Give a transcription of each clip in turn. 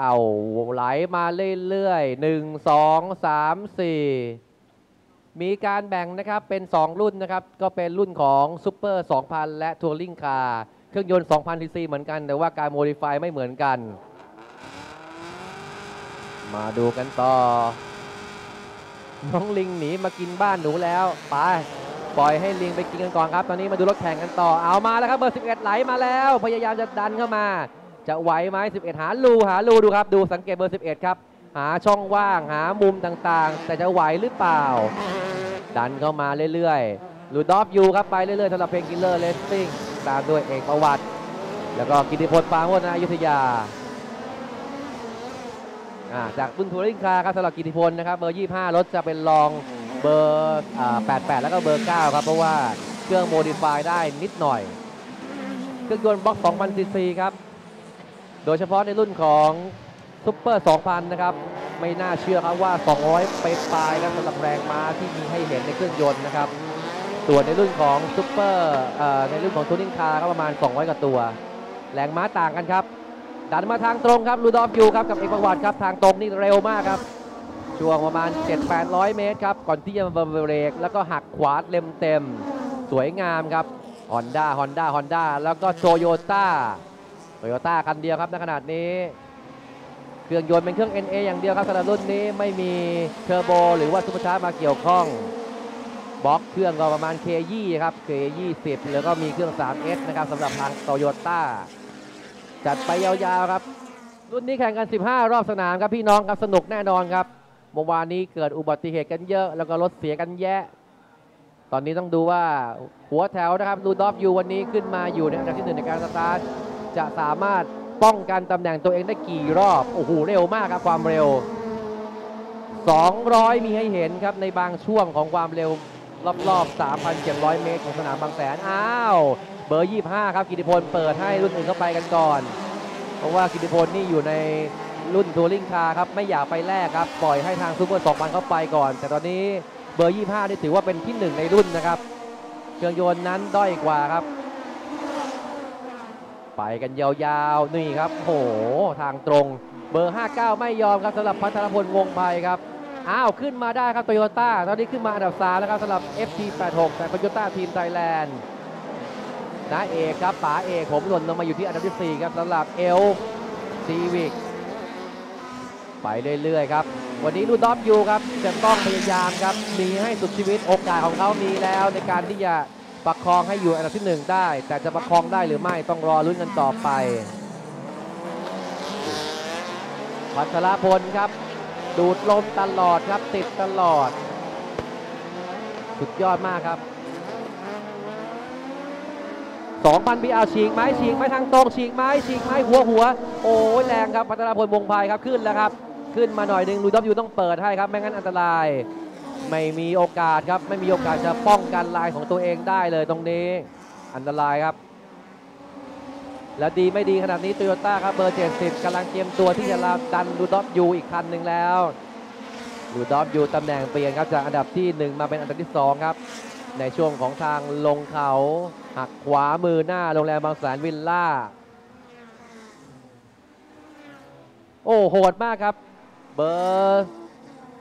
เอาไหลมาเรื่อยๆหนึ่งสองสามสี่มีการแบ่งนะครับเป็น 2 รุ่นนะครับ ก็เป็นรุ่นของซูเปอร์2,000 และทัวริงคาร์เครื่องยนต์ 2,000ซีซีเหมือนกัน แต่ว่าการโมดิฟายไม่เหมือนกัน มาดูกันต่อ น้องลิงหนีมากินบ้านหนูแล้ว ไป ปล่อยให้ลิงไปกินกันก่อนครับ ตอนนี้มาดูรถแข่งกันต่อ เอามาแล้วครับเบอร์ 11 ไหลมาแล้ว พยายามจะดันเข้ามา จะไหวไหม11 หารูหารูดูครับ ดูสังเกตเบอร์ 11 ครับ หาช่องว่างหามุมต่างๆ แต่จะไหวหรือเปล่า ดันเข้ามาเรื่อยๆลูดอฟยูครับไปเรื่อยๆสำหรับเพลงกิลเลอร์เลสซิ่งตามด้วยเอกประวัติ แล้วก็กิติพลปางวนาอยุธยาจากรุ่นทัวริงคาร์ครับสำหรับกิติพลนะครับเบอร์ 25 รถจะเป็นรองเบอร์88 แล้วก็เบอร์ 9 ครับเพราะว่าเครื่องโมดิฟายได้นิดหน่อย เครื่องยนต์บล็อก2,000ซีซีครับ โดยเฉพาะในรุ่นของซุปเปอร์ 2,000 นะครับ ไม่น่าเชื่อครับว่า 200 ไปปลายครับสำหรับแรงม้าที่มีให้เห็นในเครื่องยนต์นะครับ ส่วนในรุ่นของซุปเปอร์ในรุ่นของทูนิงคาร์ก็ประมาณ 200 กว่าตัว แรงม้าต่างกันครับ ดันมาทางตรงครับลูดอฟยูครับกับเอกประวัติครับทางตรงนี่เร็วมากครับ ช่วงประมาณ 7-800 เมตรครับ ก่อนที่จะมาเบรกแล้วก็หักขวาเต็มเต็มๆสวยงามครับฮอนด้าฮอนด้าฮอนด้าแล้วก็โตโยต้า โตโยต้าคันเดียวครับในขนาดนี้ เครื่องยนต์เป็นเครื่อง NA อย่างเดียวครับสำหรับรุ่นนี้ไม่มีเทอร์โบหรือว่าซูเปอร์ชาร์จมาเกี่ยวข้องบล็อกเครื่องก็ประมาณ K20 ครับ K20 แล้วก็มีเครื่อง 3S นะครับสำหรับทางโตโยต้าจัดไปยาวๆครับ รุ่นนี้แข่งกัน 15 รอบสนามครับพี่น้องครับสนุกแน่นอนครับเมื่อวานนี้เกิดอุบัติเหตุกันเยอะแล้วก็รถเสียกันแยะ ตอนนี้ต้องดูว่าหัวแถวนะครับลูดอฟยูวันนี้ขึ้นมาอยู่ในอันดับที่หนึ่งในการสตาร์ท จะสามารถป้องกันตำแหน่งตัวเองได้กี่รอบ โอ้โห เร็วมากครับความเร็ว 200 มีให้เห็นครับในบางช่วงของความเร็วรอบๆ 3,700 เมตรของสนามบางแสน อ้าว เบอร์ 25 ครับกิติพลเปิดให้รุ่นอื่นเข้าไปกันก่อน เพราะว่ากิติพลนี่อยู่ในรุ่นทัวริงคาร์ครับ ไม่อยากไปแลกครับ ปล่อยให้ทางซูเปอร์2,000เข้าไปก่อน แต่ตอนนี้เบอร์ 25 นี่ถือว่าเป็นที่ 1 ในรุ่นนะครับ เครื่องยนต์นั้นด้อยกว่าครับ ไปกันยาวๆ นี่ครับโหทางตรง เบอร์ 59 ไม่ยอมครับสำหรับพัทรพลวงศ์ภัยครับอ้าวขึ้นมาได้ครับโตโยต้าตอนนี้ขึ้นมาอันดับ3แล้วครับสำหรับ FT86 แต่โตโยต้าทีมไทยแลนด์นาเอกครับป๋าเอกผมหล่นลงมาอยู่ที่อันดับที่4ครับสำหรับเอลซีวิกไปเรื่อยๆครับ วันนี้ลูดอฟยูครับจะต้องพยายามครับมีให้สุดชีวิตโอกาสของเขามีแล้วในการที่จะ ประคองให้อยู่อันดับที่1ได้ แต่จะประคองได้หรือไม่ต้องรอลุ้นกันต่อไป พัชรพลครับ ดูดลมตลอดครับติดตลอด สุดยอดมากครับ2,000บีเอาฉีกไหมฉีกไหมทางตรงฉีกไหมฉีกไหมหัวหัว โอ้ยแรงครับพัทรพลวงศ์ภัยครับขึ้นแล้วครับ ขึ้นมาหน่อยหนึ่งลูดับยูต้องเปิดให้ครับ ไม่งั้นอันตราย ไม่มีโอกาสครับ ไม่มีโอกาสจะป้องกันลายของตัวเองได้เลยตรงนี้ อันตรายครับ แล้วดีไม่ดีขนาดนี้โตโยต้าครับเบอร์70กำลังเตรียมตัวที่จะรับดันลูดอฟยูอีกคันหนึ่งแล้วลูดอฟยูตำแหน่งเปลี่ยนครับจากอันดับที่ 1 มาเป็นอันดับที่ 2 ครับ ในช่วงของทางลงเขา หักขวามือหน้าโรงแรมบางแสนวิลล่า โอ้โหดมากครับ เบอร์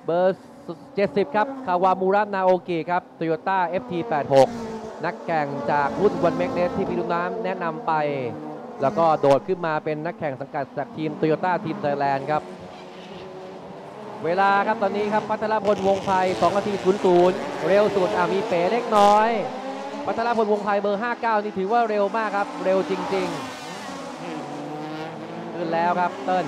เบอร์ 70 ครับ คาวามูระนาโอกิครับโตโยต้า FT86 นักแข่งจากรุ่นวันเมกเนสที่พี่ลุงน้ำแนะนำไป แล้วก็โดดขึ้นมาเป็นนักแข่งสังกัดจากทีมโตโยต้าทีมไทยแลนด์ครับ เวลาครับตอนนี้ครับพัทรพลวงไพ2นาที00 เร็วสุดอะมีเป๋เล็กน้อย พัทรพลวงไพเบอร์ 59 นี่ถือว่าเร็วมากครับ เร็วจริง ๆ ขึ้นแล้วครับเติ้ล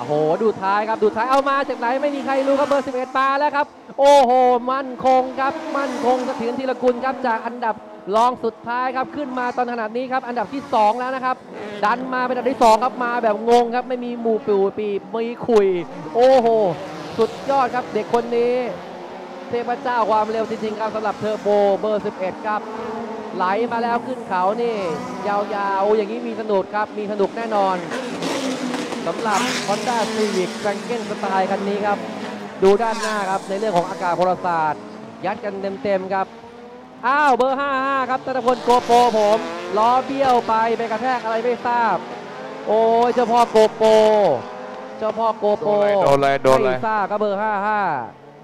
โอ้โห ดูท้ายครับ ดูท้าย เอามาจากไหนไม่มีใครรู้ครับเบอร์ 11ปาแล้วครับ โอ้โห มั่นคงครับ มั่นคงสถียรธีรกุลครับ จากอันดับรองสุดท้ายครับ ขึ้นมาตอนขนาดนี้ครับ อันดับที่ 2 แล้วนะครับ ดันมาเป็นอันดับที่ 2 ครับ มาแบบงงครับ ไม่มีหมู่ปูปีมีคุย โอ้โห สุดยอดครับ เด็กคนนี้ เทพเจ้าความเร็วจริงๆครับสำหรับเทอร์โบเบอร์ 11 ครับ ไหลมาแล้วขึ้นเขานี่ ยาวๆ อย่างนี้มีสนุกครับ มีสนุกแน่นอน สำหรับ Honda Civic f r a n k e n Style คันนี้ครับ ดูด้านหน้าครับในเรื่องของอากาศพลศาสตร์ ยัดกันเต็มๆครับ อ้าวเบอร์ 55 ครับตะพลโกโปรผมล้อเบี้ยวไปไปกระแทกอะไรไม่ทราบ โอ้ยเจ้าพ่อโกโป เจ้าพ่อโกโปโดนอะไรโดนอะไรโดนอะไรม่ซ่าก็เบอร์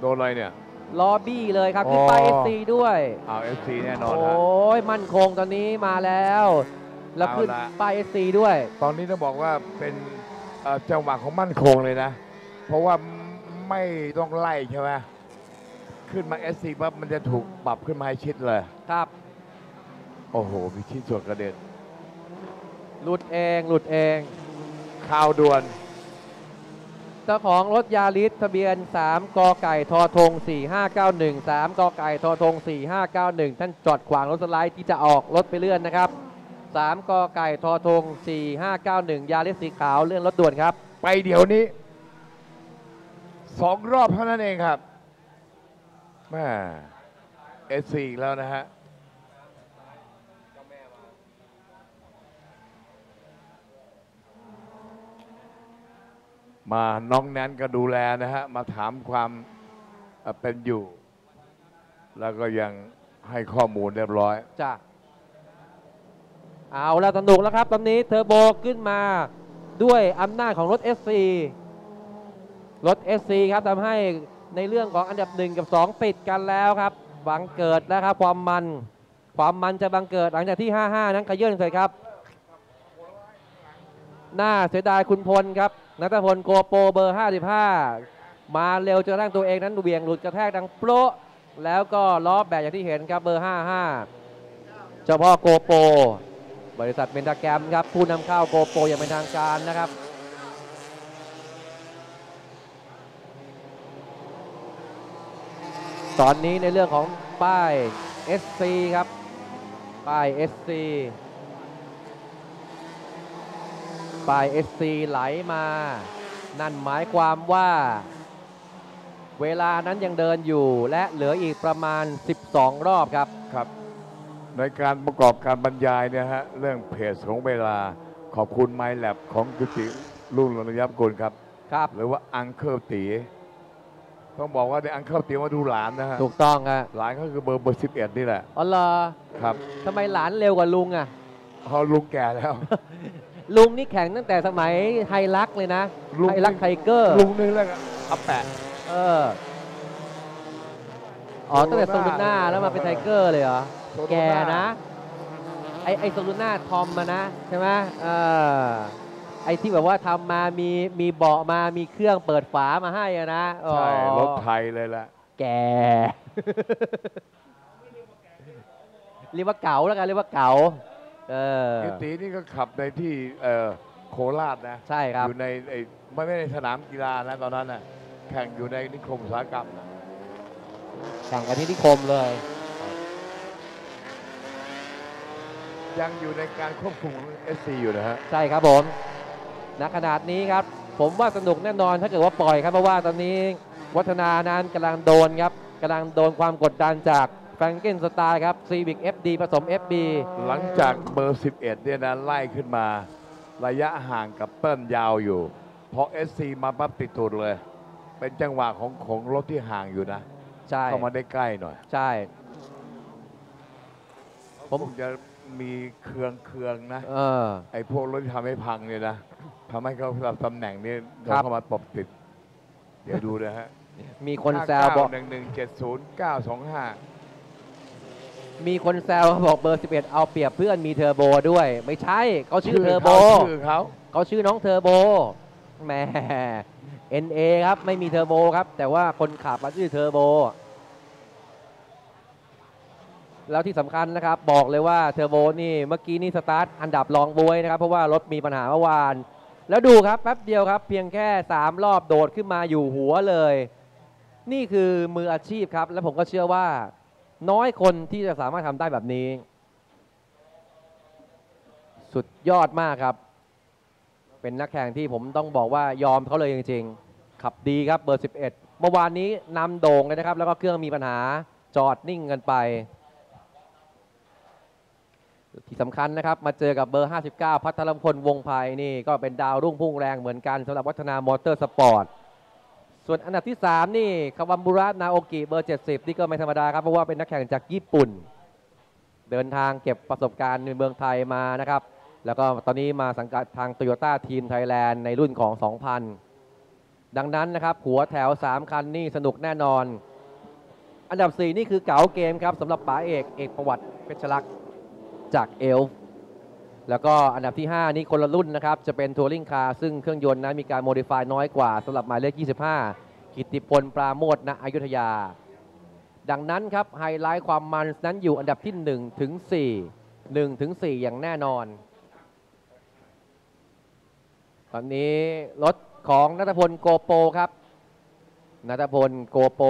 โดนอะไรเนี่ย55ลอบี้เลยครับขึ้นไปอ๋อเอซีด้วยเอาเอฟซีแน่นอนโอ้ฮะยมั่นคงตอนนี้มาแล้ว แล้วขึ้นเอาละป้ายเอซีด้วย ตอนนี้ต้องบอกว่าเป็นเอ่อจังหวะของมั่นคงเลยนะ เพราะว่าไม่ต้องไล่ใช่ไหมขึ้นมาเอสซีปั๊บมันจะถูกปรับขึ้นมาให้ชิดเลย ครับ โอ้โหมีชิ้นส่วนกระเด็นหลุดเองหลุดเองข่าวด่วน เจ้าของรถยาริสทะเบียน 3กไก่ทอทง 4591 3กไก่ทอทง 4591 ท่านจอดขวางรถสไลด์ที่จะออกรถไปเลื่อนนะครับ 3กไก่ทอทง 4591 ยาริสสีขาวเลื่อนรถด่วนครับ ไปเดี๋ยวนี้สองรอบเท่านั้นเองครับแม่เอสซีแล้วนะฮะมาน้องแนนก็ดูแลนะฮะ มาถามความเอ่อเป็นอยู่ แล้วก็ยังให้ข้อมูลเรียบร้อยจ้ะ เอาแล้วสนุกแล้วครับ ตอนนี้เทอร์โบขึ้นมาด้วยอำนาจของรถ SC รถ SC ครับทำให้ในเรื่องของอันดับ 1 กับ 2 ติดกันแล้วครับบังเกิดแล้วครับความมัน ความมันจะบังเกิดหลังจากที่ 55 นั้นขยื่นเสร็จครับ หน่าเสียดายคุณพลครับนัทพลโกโปเบอร์ 55 มาเร็วจนระทั่งตัวเองนั้นเหวี่ยงหลุดกระแทกดังโปะแล้วก็ล้อแบบอย่างที่เห็นครับเบอร์ 55 เจ้าพ่อโกโป บริษัทเมนทาแกรมครับผู้นำเข้าโกโปอย่างเป็นทางการนะครับตอนนี้ในเรื่องของป้าย SC ครับ ป้าย SC ป้าย SC ไหลมา นั่นหมายความว่า เวลานั้นยังเดินอยู่และเหลืออีกประมาณ 12 รอบครับครับ ในการประกอบการบรรยายเนี่ยฮะเรื่องเพจของเวลาขอบคุณไมล์แลบของกุติรุ่งเรืองระยับกุลครับ ครับ หรือว่าอังเคิลตีต้องบอกว่าในอังเคิลตีมาดูหลานนะฮะถูกต้องฮะหลานก็คือเบอร์เบอร์สิบเอ็ดนี่แหละอ๋อเหรอครับทำไมหลานเร็วกว่าลุงอะเขาลุงแก่แล้ว ลุงนี่แข่งตั้งแต่สมัยไฮรักเลยนะลุงไฮรักไทเกอร์ลุงนี่แหละอัปแปะเอออ๋อตั้งแต่โซลูน่าแล้วมาเป็นไทเกอร์เลยเหรอโซโลน่า แกนะ ไอไอโซลูน่าทอมมานะ ใช่ไหมเออไอที่แบบว่าทำมามีมีเบาะมามีเครื่องเปิดฝามาให้อะนะใช่รถไทยเลยแหละแกเรียกว่าเก๋าแล้วกันเรียกว่าเก๋าเออตีนี่ก็ขับในที่เออโคราชนะใช่ครับอยู่ในไอ้ไม่ไม่ในสนามกีฬานะตอนนั้นนะแข่งอยู่ในนิคมอุตสาหกรรมนะแข่งกันที่นิคมเลย ยังอยู่ในการควบคุมของ SC อยู่นะฮะ ใช่ครับผมณขนาดนี้ครับ ผมว่าสนุกแน่นอนถ้าเกิดว่าปล่อยครับเพราะว่าตอนนี้วัฒนานั้นกำลังโดนครับกำลังโดนความกดดันจากแฟรงเกนสไตล์ครับ Civic FD ผสม FB หลังจากเบอร์ 11 เนี่ยนะไล่ขึ้นมา ระยะห่างกับเปิ้ลยาวอยู่ พอ SC มาปั๊บติดตูดเลย เป็นจังหวะของของรถที่ห่างอยู่นะ ใช่ เข้ามาได้ใกล้หน่อย ใช่ ผผม มจะ มีเครืองเครืองๆนะ เออ ไอ้พวกรถที่ทำให้พังเนี่ยนะทำให้เขาสลับตำแหน่งนี้ครับ เข้ามาตบติด เดี๋ยวดูนะฮะมีคนแซวบอก หนึ่งหนึ่งเจ็ดศูนย์เก้าสองห้ามีคนแซวบอกเบอร์ 11 เอาเปรียบเพื่อนมีเทอร์โบด้วย ไม่ใช่เขาชื่อเทอร์โบชื่อเขาเขาชื่อน้องเทอร์โบแหม NA ครับไม่มีเทอร์โบครับ แต่ว่าคนขับมาชื่อเทอร์โบ แล้วที่สำคัญนะครับ บอกเลยว่าเทอร์โบนี่เมื่อกี้นี่สตาร์ทอันดับรองบวยนะครับ เพราะว่ารถมีปัญหาเมื่อวาน แล้วดูครับแป๊บเดียวครับ เพียงแค่ 3 รอบโดดขึ้นมาอยู่หัวเลย นี่คือมืออาชีพครับ และผมก็เชื่อว่า น้อยคนที่จะสามารถทำได้แบบนี้ สุดยอดมากครับ เป็นนักแข่งที่ผมต้องบอกว่ายอมเขาเลยจริง ๆ ขับดีครับเบอร์ 11 เมื่อวานนี้นำโด่งเลยนะครับ แล้วก็เครื่องมีปัญหาจอดนิ่งกันไป ที่สำคัญนะครับ มาเจอกับเบอร์ 59 พัทรพลวงไพนี่ก็เป็นดาวรุ่งพุ่งแรงเหมือนกันสำหรับวัฒนามอเตอร์สปอร์ต ส่วนอันดับที่ 3 นี่คาวัมบุระนาโอกิเบอร์ 70 นี่ก็ไม่ธรรมดาครับ เพราะว่าเป็นนักแข่งจากญี่ปุ่น เดินทางเก็บประสบการณ์ในเมืองไทยมานะครับ แล้วก็ตอนนี้มาสังกัดทางโตโยต้าทีมไทยแลนด์ในรุ่นของ 2,000 ดังนั้นนะครับหัวแถว 3 คันนี่สนุกแน่นอน อันดับ 4 นี่คือเก๋าเกมครับสำหรับป๋าเอกเอกประวัติเพชรลักษณ์ จากเอลฟ์แล้วก็อันดับที่ 5 นี่คนละรุ่นนะครับ จะเป็นทัวริงคาร์ซึ่งเครื่องยนต์นั้นมีการโมดิฟายน้อยกว่าสำหรับหมายเลข 25 กิตติพลปราโมทณอยุธยา ดังนั้นครับไฮไลท์ความมันนั้นอยู่อันดับที่1ถึง4 1ถึง4อย่างแน่นอน ตอนนี้รถของนัทพลโกโปครับ นัทพลโกโป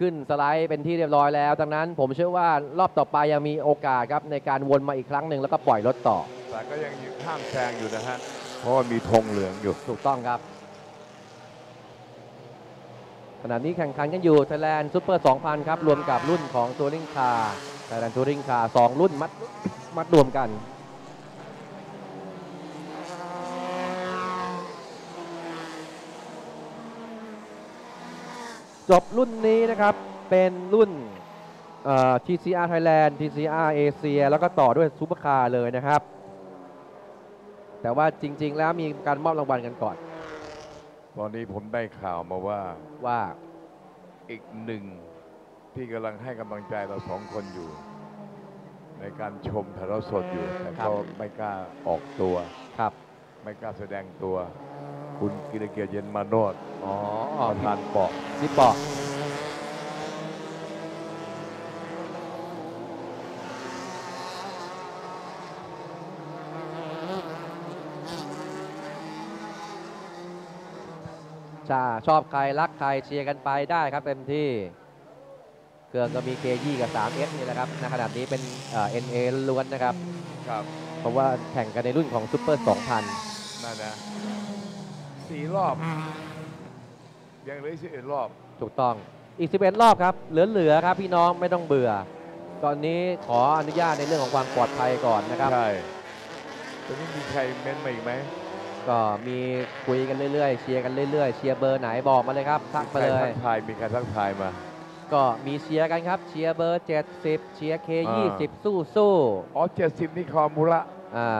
ขึ้นสไลด์เป็นที่เรียบร้อยแล้ว ดังนั้นผมเชื่อว่ารอบต่อไปยังมีโอกาสครับในการวนมาอีกครั้งหนึ่งแล้วก็ปล่อยรถต่อ แต่ก็ยังห้ามแซงอยู่นะฮะ เพราะว่ามีธงเหลืองอยู่ ถูกต้องครับ ขณะนี้แข่งขันกันอยู่ Thailand Super 2000 ครับ รวมกับรุ่นของ Touring Car Thailand Touring Car สองรุ่นมัดมัดรวมกัน จบรุ่นนี้นะครับ เป็นรุ่นเอ่อ TCR Thailand TCR Asia แล้วก็ต่อด้วยซูเปอร์คาร์เลยนะครับ แต่ว่าจริง ๆ แล้วมีการมอบรางวัลกันก่อน ตอนนี้ผมได้ข่าวมาว่าว่าอีกหนึ่งที่กำลังให้กำลังใจเราสองคนอยู่ ในการชมถ่ายทอดสดอยู่ แต่ครับก็ไม่กล้าออกตัว ครับ ไม่กล้าแสดงตัว คุณกิรเกียรติเย็นมาโนดอ๋อประธานเปาะซิปปอกชาชอบใครรักใครเชียร์กันไปได้ครับเต็มที่เครื่องก็มี KG กับ 3S นี่แหละครับในขนาดนี้เป็นเอ่อ NA ล้วนนะครับ ครับ เพราะว่าแข่งกันในรุ่นของซูเปอร์ 2,000นั่นนะ สี่รอบ ยังเหลืออีกสิบเอ็ดรอบ ถูกต้องอีก 11 รอบครับ เหลือๆครับพี่น้องไม่ต้องเบื่อ ตอนนี้ขออนุญาตในเรื่องของความปลอดภัยก่อนนะครับ ใช่ตอนนี้มีใครเม้นมาอีกไหม ก็มีคุยกันเรื่อยๆ เชียร์กันเรื่อยๆ เชียร์เบอร์ไหนบอกมาเลยครับทักใคมารเลทัยกทายมีใครทักทายมา ก็มีเชียร์กันครับ เชียร์เบอร์ 70 เชียร์อ่ K20 สู้สู้อ๋อเจ็ดสิบนี่คอมูระๆอ่า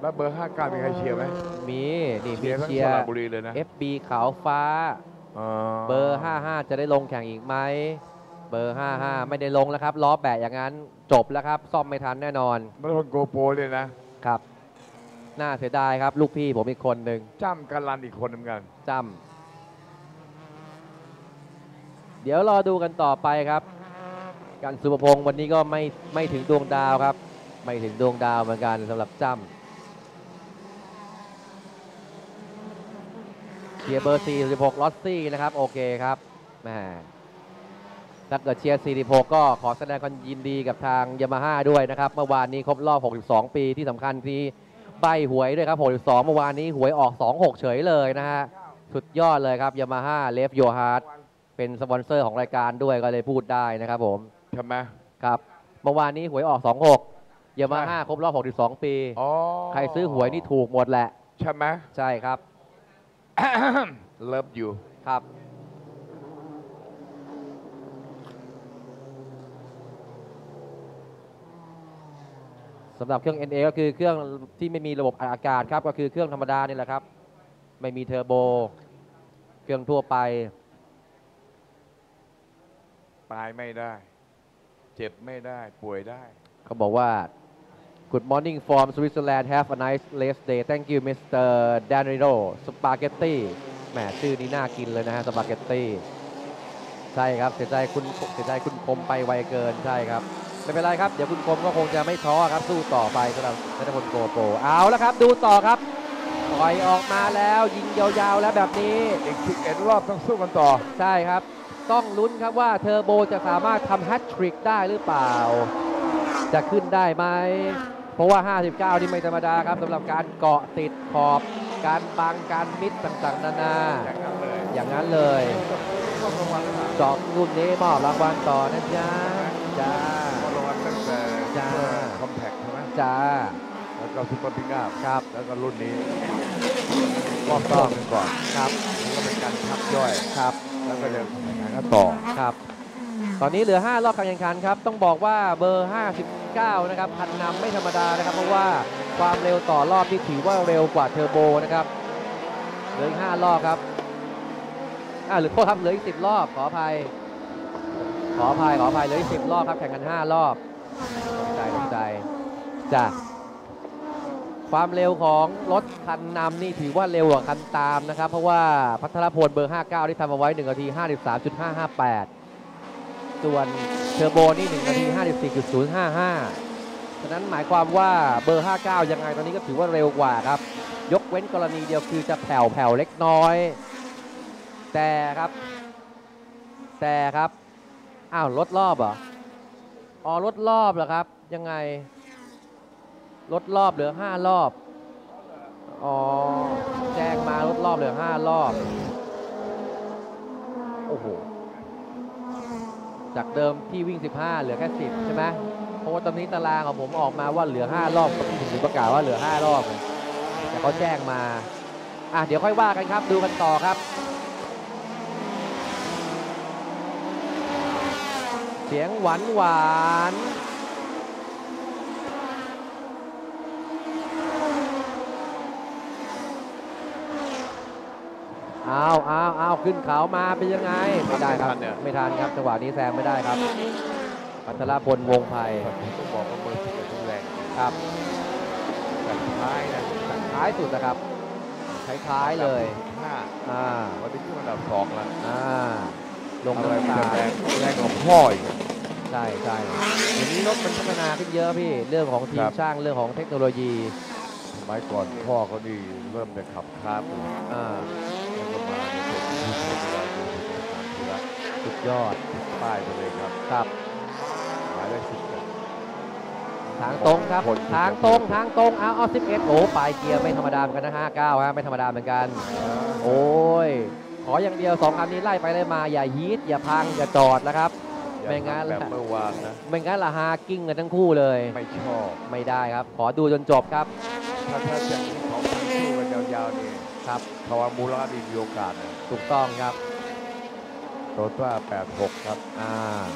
แล้วเบอร์ห้าเก้ามีใครเชียร์ไหมมี นี่มีเชียร์ทั้งเชียสร์ ระบุรีเลยนะ FB ขาวฟ้าอ๋อเบอร์ 55 จะได้ลงแข่งอีกไหม เบอร์ 55 ไม่ได้ลงแล้วครับ ล้อแบะอย่างนั้นจบแล้วครับ ซ่อมไม่ทันแน่นอน มันคนโกโปรเลยนะ ครับ น่าเสียดายครับ ลูกพี่ผมอีกคนหนึ่งจ้ำกันลันอีกคนเหมือนกันจำเดี๋ยวรอดูกันต่อไปครับการสุภพงศ์วันนี้ก็ไม่ไม่ถึงดวงดาวครับ ไม่ถึงดวงดาวเหมือนกันสำหรับจำ ชียร์เบอร์ 46ลอสซี่นะครับ โอเคครับแหมถ้าเกิดเชียร์ 46 ก็ขอแสดงความยินดีกับทางยามาฮ่าด้วยนะครับ เมื่อวานนี้ครบรอบ 62 ปีที่สำคัญที่ใบหวยด้วยครับ 62 เมื่อวานนี้หวยออก 26 เฉยเลยนะฮะ สุดยอดเลยครับยามาฮ่าเลฟโยฮาร์ดเป็นสปอนเซอร์ของรายการด้วยก็เลยพูดได้นะครับผมใช่ไหมครับ เมื่อวานนี้หวยออก 26ยามาฮ่าครบรอบ 62 ปีอ๋อใครซื้อหวยนี่ถูกหมดแหละ ใช่ไหมใช่ครับ เลิฟอยู่ครับ สำหรับเครื่อง NA ก็คือเครื่องที่ไม่มีระบบอัดอากาศครับ ก็คือเครื่องธรรมดานี่แหละครับ ไม่มีเทอร์โบ เครื่องทั่วไป ตายไม่ได้ เจ็บไม่ได้ป่วยได้ เขาบอกว่า Good morning from Switzerland Have a nice rest day Thank you Mr. Danilo Spaghetti แหมชื่อนี้น่ากินเลยนะฮะ Spaghetti ใช่ครับ เสียใจคุณเสียใจคุณคมไปไวเกิน ใช่ครับ ไม่เป็นไรครับ เดี๋ยวคุณคมก็คงจะไม่ท้อครับ สู้ต่อไปสำหรับนัทพลโกโป เอาแล้วครับ ดูต่อครับปล่อยออกมาแล้วยิงยาวๆแล้วแบบนี้ อีก 11 รอบต้องสู้กันต่อ ใช่ครับ ต้องลุ้นครับว่าเทอร์โบจะสามารถทำแฮตทริกได้หรือเปล่า จะขึ้นได้ไหม เพราะว่า 59 นี่ไม่ธรรมดาครับสำหรับการเกาะติดขอบ การบังการมิดต่างๆ นานา อย่างนั้นเลยอย่างนั้นเลยมอบรางวัลหรือเปล่าจอบรุ่นนี้มอบรางวัลต่อนะจ๊ะจ้ามอบรางวัลตั้งแต่จ้าคอมแพคใช่ไหมจ้าแล้วก็ซุปเปอร์พิกอัพครับ แล้วก็รุ่นนี้มอบต่อกันก่อนครับแล้วก็เป็นการทับย่อยครับ แล้วก็จะแข่งขันกันต่อครับ ตอนนี้เหลือ 5 รอบการแข่งขันครับ ต้องบอกว่าเบอร์ 59 นะครับ พันนำไม่ธรรมดานะครับ เพราะว่าความเร็วต่อรอบที่ถือว่าเร็วกว่าเทอร์โบนะครับ เหลืออีก 5 รอบครับ อ่าหรือโทษครับเหลืออีก 10 รอบ ขออภัย ขออภัย ขออภัย เหลืออีก 10 รอบครับ แข่งกัน 5 รอบใจใจจ้ะความเร็วของรถคันนำนี่ถือว่าเร็วกว่าคันตามนะครับ เพราะว่าพัทรพลเบอร์ 59 ที่ทำเอาไว้1นาที 53.558 ส่วนเทอร์โบนี่ 1 นาที 54.055 ฉะนั้นหมายความว่าเบอร์ 59 ยังไงตอนนี้ก็ถือว่าเร็วกว่าครับ ยกเว้นกรณีเดียวคือจะแผ่วแผ่วเล็กน้อย แต่ครับ แต่ครับ อ้าวลดรอบเหรอ อ๋อลดรอบเหรอครับ ยังไงลดรอบเหลือ 5 รอบ อ๋อ แจ้งมาลดรอบเหลือ 5 รอบ โอ้โห จากเดิมที่วิ่ง 15 เหลือแค่ 10 ใช่ไหมเพราะว่าตอนนี้ตารางของผมออกมาว่าเหลือ 5 รอบผมถึงประกาศว่าเหลือ 5 รอบ แต่เขาแจ้งมา อะเดี๋ยวค่อยว่ากันครับ ดูกันต่อครับ เสียงหวานหวาน อาเอาเอาขึ้นเขามาเป็นยังไง ไม่ได้ครับ ไม่ทันเนี่ย ไม่ทันครับจังหวะนี้แซงไม่ได้ครับพัทรพลวงไผ่ผมต้องบอกว่าเบอร์สิบเอ็ดแรงครับแต่ท้ายนะท้ายสุดนะครับคล้ายๆเลยห้าอ่าวันนี้ขึ้นอันดับสองแล้วอ่าลงอะไรน้ำมันตาจะลแรงแรงกว่าพ่ออีก ใช่ใช่เดี๋ยวนี้รถมันพัฒนาขึ้นเยอะพี่เรื่องของทีคมรับ ช่างเรื่องของเทคโนโลยีสมัยก่อนพ่อเขานี่เริ่มจะขับคาร์บแล้วอ่าก็มา สุดยอดป้ายไปเลยครับครับหมายเลขสิบทางตรงครับ ทางตรงทางตรงเอาเอา11โอ้ปลายเกียร์ไม่ธรรมดาเหมือนกันนะ59ฮะไม่ธรรมดาเหมือนกัน โอ้ย ขออย่างเดียวสองคันนี้ไล่ไปเลยมาอย่ายีดอย่าพังอย่าจอดนะครับไม่งั้นแบบเมื่อวานนะไม่งั้นละฮากิ้งกันทั้งคู่เลย ไม่ชอบไม่ได้ครับ ขอดูจนจบครับ ถ้าถ้าจะของมันสู้กันยาวๆนี่ครับคาวามูระดีมีโอกาสนะ ถูกต้องครับโตต้า86 ครับ อ่า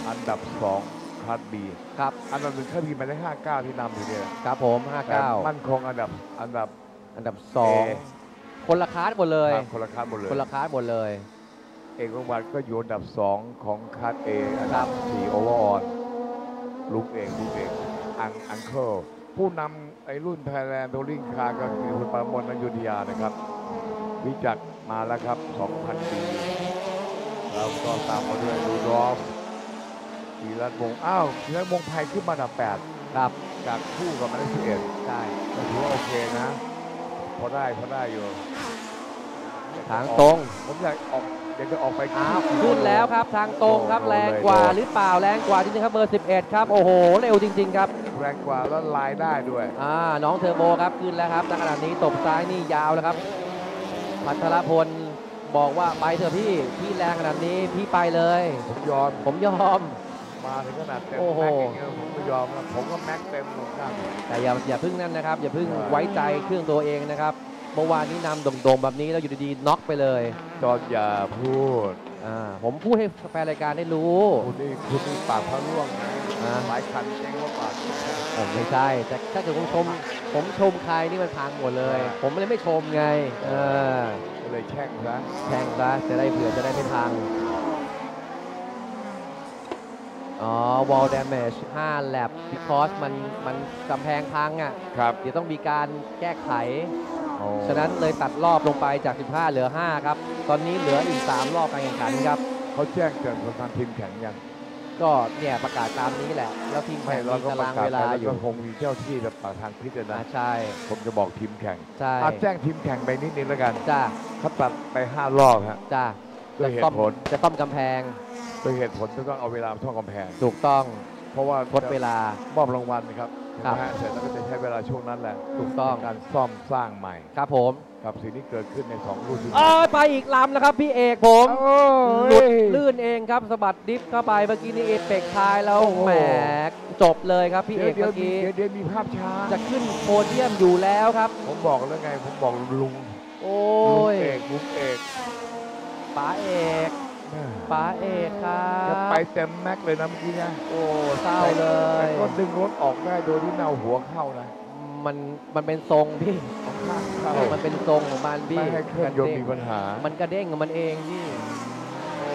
อันดับ2คัดบีครับอันดับหนึ่งคัดบีมาได้ 59 ที่นำอยู่เนี่ยครับผม แต่59 มั่นคงอันดับอันดับ อันดับ เอ2คนละคลาสหมดเลยครับคนละคัดหมดเลยคนละคลาสหมดเลย เอกวัตก็อยู่อันดับ 2 ของคัดเออันครัดับบ4โอเวอร์ออนลุกเองลุกเองอังอังเคิลผู้นำไอ้รุ่นไทยแลนด์โดลิงคาร์ก็คือคุณปรามนอยุธยานะครับ วิจักร มาแล้วครับ 2,000 ปี แล้วก็ตามมาด้วยรูดอฟกีรัตวงศ์อ้าวกีรัตวงศ์ไพขึ้นมาอันดับครับ8จากคู่กับหมายเลข11ใช่ก็ถือว่าโอเคนะพอได้พอได้อยู่ทางตรง ผมอยากออกอยากจะออกไปอ้าวขึ้นแล้วครับทางตรงครับโดนแรงกว่าโดนหรือเปล่าแรงกว่าจริงๆครับเบอร์ 11 ครับ โอ้โห เร็วจริง ๆ ครับ แรงกว่าแล้วลายได้ด้วย อ่า น้องเทอร์โบครับขึ้นแล้วครับณขณะนี้ตบซ้ายนี่ยาวแล้วครับ พัทรพลบอกว่าไปเถอะพี่พี่แรงขนาดนี้พี่ไปเลย ผมยอมผมยอมมาถึงขนาดเต็มโอ้โหแม็กซ์อย่างเงี้ยผมไม่ยอมนะผมก็แม็กซ์เต็มเหมือนกันแต่อย่าอย่าพึ่งนั่นนะครับ อย่าพึ่งใช่ไว้ใจเครื่องตัวเองนะครับเมื่อวานนี้นำโด่งๆแบบนี้แล้วอยู่ดีๆน็อกไปเลยจอนอย่าพูดอ่าผมพูดให้แฟนรายการได้รู้คุณนี่คุณนี่ปากพระร่วงนะอ่าหลายคันเจ๊งว่าปาก ผมไม่ใช่ แต่ถ้าเกิดผมชม ผมชมใครนี่มันพังหมดเลยใช่ผมเลยไม่ชมไง เออก็เลยแช่งซะแข่งซะจะได้เผื่อจะได้ไม่พัง อ๋อ wall damage 5แลบ because มันมันกำแพงพังอะ ครับ เดี๋ยวต้องมีการแก้ไขโอ้ฉะนั้นเลยตัดรอบลงไปจาก 15 เหลือ 5 ครับ ตอนนี้เหลืออีก 3 รอบการแข่งขันครับ เขาแจ้งเตือนประธานทีมแข่งยัง ก็เนี่ยประกาศตามนี้แหละ แล้วทีมไม่แข่งเรามีก็ตาประรางกาศเวไปลาแล้วอยู่ก็คงมีเจ้าที่แบบประธานพิจารณาอ่าใช่ ผมจะบอกทีมแข่งใช่อะแจ้งทีมแข่งไปนิดนึงแล้วกันจ้าเขาตัดไป5รอบฮะ จ้าด้วยเหซ่อตุมผล จะซ่อมกำแพงด้วยเหตุผลที่ต้องเอาเวลาท่องกำแพง ถูกต้องเพราะว่าทดเวลามอบรางวัลนะครับ ครับ นะฮะเสร็จแล้วก็จะใช้เวลาช่วงนั้นแหละถูกต้อง ในการซ่อมสร้างใหม่ ครับผมกับสิ่งที่เกิดขึ้นในสองรุ่นที่เอ้ยไปอีกลำแล้วครับพี่เอกผม โอ้หลุดยลื่นเองครับสะบัดดิฟเข้าไปเมื่อกี้นี่เอเปกทายแล้วโอ้โห แหมจบเลยครับพี่เอกเดี๋ยวเมื่อกี้เดี๋ยวเดี๋ยวมีภาพช้า จะขึ้นโพเดียมอยู่แล้วครับ ผมบอกแล้วไง ผมบอกลุงโอ้ลุงยเอกลุงเอกป๋าเอกแม่ ป๋าเอกครัจะบไปเต็มแม็กเลยนะเมื่อกี้นะโอ้เศร้าเลแต่ยก็ดึงรถออกได้โดยที่เน่าหัวเข้านะอืมมันมันเป็นทรงพี่ของข้างเข้ามันเป็นทรงของมันพี่ไม่ให้เครื่องยนต์มีปัญหา มันกระเด้งของมันเองพี่โอ้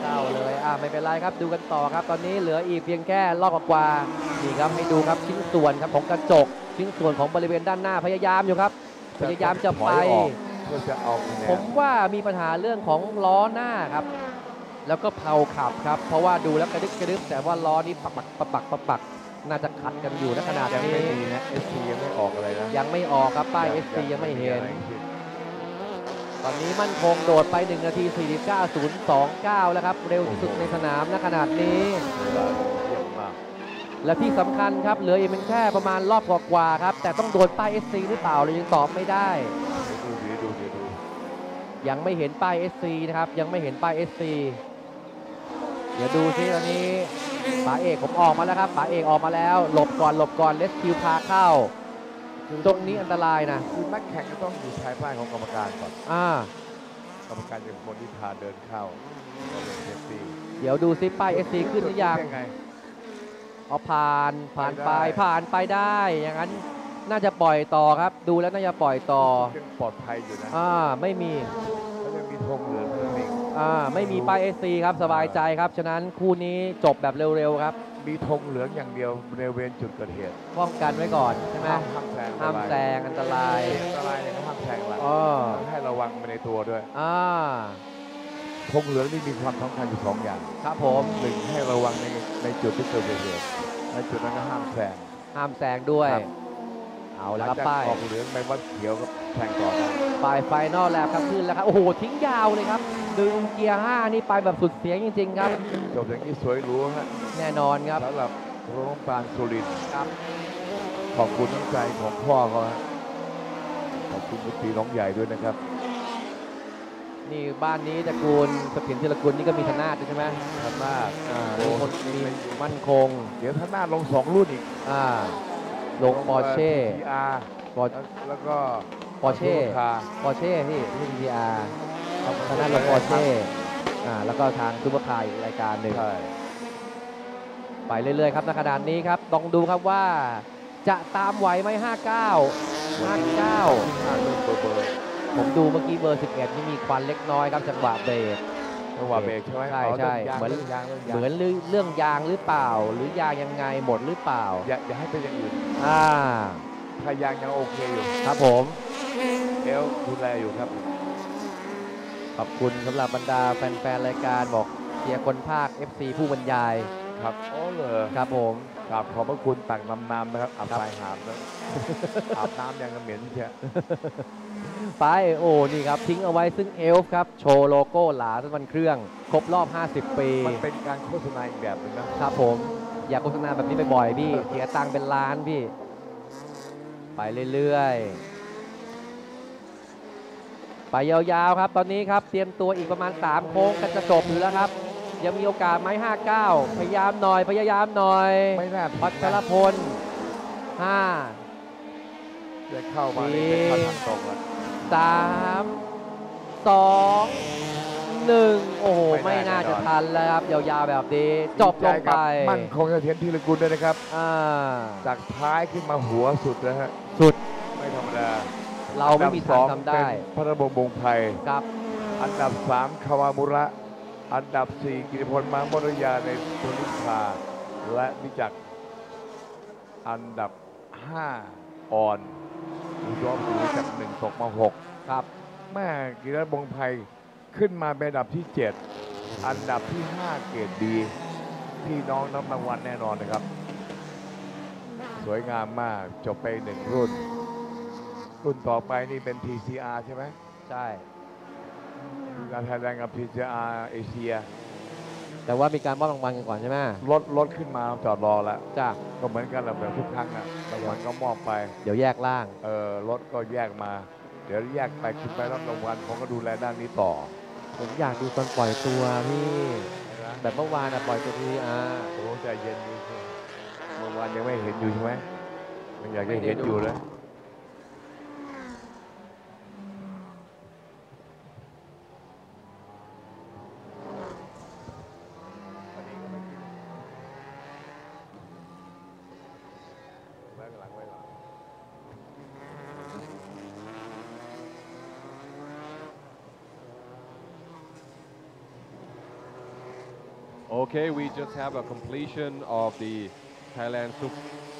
เศร้าเลยอะไม่เป็นไรครับดูกันต่อครับ ตอนนี้เหลืออีกเพียงแค่รอบกว่าๆนี่ครับให้ดูครับชิ้นส่วนครับของกระจก ชิ้นส่วนของบริเวณด้านหน้าพยายามอยู่ครับ พยายามจะไปถอยออ กเพื่อจะเอาคะแนผนมว่ามีปัญหาเรื่องของล้อหน้าครับ แล้วก็เพลาขับครับ เพราะว่าดูแล้วกระดึกกระดึบแต่ว่าล้อนี้ปักปักปักปักปักปักน่าจะขัดกันอยู่นะขนาดยังนี้ไม่มีนะเอสซียังไม่ออกอะไรนะยังไม่ออกครับป้าย SC ยังไม่เห็นอะไรทั้งสิ้นตอนนี้มั่นคงโดดไป 1 นาที 49.029 แล้วครับ เร็วที่สุดในสนามนะขนาดนี้เวลาเยี่ยมมากและที่สำคัญครับ เหลืออีกเป็นแค่ประมาณรอบกว่าๆครับ แต่ต้องโดนป้าย SC หรือเปล่าเรายังตอบไม่ได้ดูดีดูดีดู ยังไม่เห็นป้าย SC นะครับ ยังไม่เห็นป้าย SC เดี๋ยวดูซิตอนนี้ป๋าเอกผมออกมาแล้วครับป๋าเอกออกมาแล้วหลบก่อนหลบก่อนเลสคิวพาเข้า ตรงนี้อันตรายนะคือนักแข่งก็ต้องอยู่ภายใต้ของกรรมการก่อนอ่ากรรมการจะเป็นคนที่พาเดินเข้าก็เป็นเซฟตี้เดี๋ยวดูซิป้าย SC ขึ้นหรือยังยังไงเอาผ่านผ่านไปไปได้ผ่านไปได้อย่างนั้น น่าจะปล่อยต่อครับ ดูแล้วน่าจะปล่อยต่อยังปลอดภัยอยู่นะอ่าไม่มีแล้วยังมีธงเหลืองเท่านั้นเองอ่าไม่มีป้าย SC ครับสบายใจครับ ฉะนั้นคู่นี้จบแบบเร็วๆครับ มีธงเหลืองอย่างเดียวบริเวณจุดเกิดเหตุป้องกันไว้ก่อนใช่ไหมห้ามห้ามแซงห้ามแซงอันตรายอันตรายเนี่ยก็ห้ามแซงหลังอ๋อต้องให้ระวังไปในตัวด้วยอ่าธงเหลืองนี่มีความสำคัญอยู่สองอย่างครับผมหนึ่งให้ระวังในในจุดที่เกิดเหตุในจุดนั้นก็ห้ามแซงห้ามแซงด้วยครับ เอาแล้วครับหลังจากป้ายออกเหลืองไปวัดเขียวก็แซงต่อได้ป้ายไฟนอลแลบครับขึ้นแล้วครับโอ้โหทิ้งยาวเลยครับดึงเกียร์5นี่ไปแบบสุดเสียงจริง ๆ ครับจบอย่างนี้สวยหรูฮะแน่นอนครับสำหรับโรงพยาบาลสุรินทร์ครับขอบคุณน้ำใจของพ่อเขาฮะขอบคุณมุตีน้องใหญ่ด้วยนะครับ นี่บ้านนี้ตระกูลสถินธีรกุลนี่ก็มีธนาดด้วยใช่ไหมท่านหน้าอ่าโอ้มีคนมีมั่นคง เดี๋ยวท่านหน้าลงสองรุ่นอีกอ่า ลงปอร์เช่อาร์ปอร์แล้วก็ปอร์เช่คาปอร์เช่พี่ไม่ใช่ GTR ธนาดลงปอร์เช่อ่าแล้วก็ทางซูเปอร์คาร์อีกรายการหนึ่งใช่ไปเรื่อยๆครับณขนาดนี้ครับต้องดูครับว่าจะตามไหวไหม 59 59ห้ารุ่นเบอร์เบอร์ผมดูเมื่อกี้เบอร์ 11นี่มีควันเล็กน้อยครับจังหวะเบรก จังหวะเบรกใช่ไหมใช่อ๋อใช่เรื่องยางเหมือนเรื่องยางเรื่องยางเหมือนเรื่องยางหรือเปล่า หรือยางยังไงหมดหรือเปล่า อย่าอย่าให้เป็นอย่างอื่นอ่าถ้ายางยังโอเคอยู่ ครับผม เอลดูแลอยู่ครับ ขอบคุณสำหรับบรรดาแฟนๆรายการบอกเชียร์คนภาค FC ผู้บรรยายครับอ๋อเหรอครับผมกราบขอบพระคุณตักน้ำน้ำนะครับอาบครับทรายหามนะอาบน้ำยังกระเหม็นเชีย ไปโอ้นี่ครับ ทิ้งเอาไว้ซึ่งเอลฟ์ครับ โชว์โลโก้หลาสันเครื่อง ครบรอบ 50 ปี มันเป็นการโฆษณาอีกแบบหนึงนะครับผม อยากโฆษณาแบบนี้บ่อยๆพี่เสียตังค์เป็นล้านพี่ ไปเรื่อยๆ ไปยาวๆครับ ตอนนี้ครับ เตรียมตัวอีกประมาณ 3 โค้งกันจะจบอยู่แล้วครับ ยังมีโอกาสไหม59 พยายามหน่อย พยายามหน่อย ไม่น่าพัชรพล5จะเข้ามาในสี่เข้าทางตรงแล้ว 3 2 1 โอ้โห ไม่ไม่น่าน่าจะแน่นอน ทันแล้วครับ ยาวๆ แบบนี้ จบลงไปใจกับมั่นคงเสถียรธีรกุลด้วยนะครับ อ่าจากท้ายขึ้นมาหัวสุดนะฮะ สุดไม่ธรรมดาเราไม่มีทางทำได้เป็นพระบรมวงศ์ไพรครับ อันดับ 3คาวามุระ อันดับ 4 กิติพลมามรยาในตุลิคาและวิจักรอันดับ 5 อ่อน อุดมศรีจากหนึ่งตกมา6ครับ แม่กิรติวงศ์ไพรขึ้นมาเป็นอันดับที่ 7 อันดับที่ 5 เกรดดี พี่น้องนับรางวัลแน่นอนนะครับ สวยงามมากจบไปหนึ่งรุ่น รุ่นต่อไปนี่เป็น TCR ใช่ไหมใช่คือการไทยแลนด์กับ TCR เอเชีย แต่ว่ามีการมอบรางวัลกันก่อนใช่ไหม รถรถขึ้นมาจอดรอแล้ว จ้าก็เหมือนกันแหละแบบทุกครั้งอะ รางวัลก็มอบไป เดี๋ยวแยกล่าง เออรถก็แยกมา เดี๋ยวแยกไปคุณไปรับรางวัลผมก็ดูแลด้านนี้ต่อ ผมอยากดูตอนปล่อยตัวพี่นะแบบเมื่อวานอะปล่อยตัวทีอ่าโอ้ใจเย็นดีสิเมื่อวานยังไม่เห็นอยู่ใช่ไหมมันอยากจะเห็นอยู่แล้วไว้ข้างหลังไว้ Okay, we just have a completion of the Thailand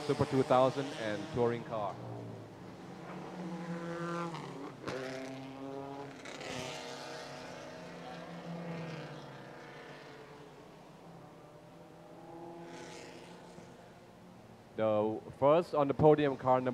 Super 2000 and touring car. The first on the podium car number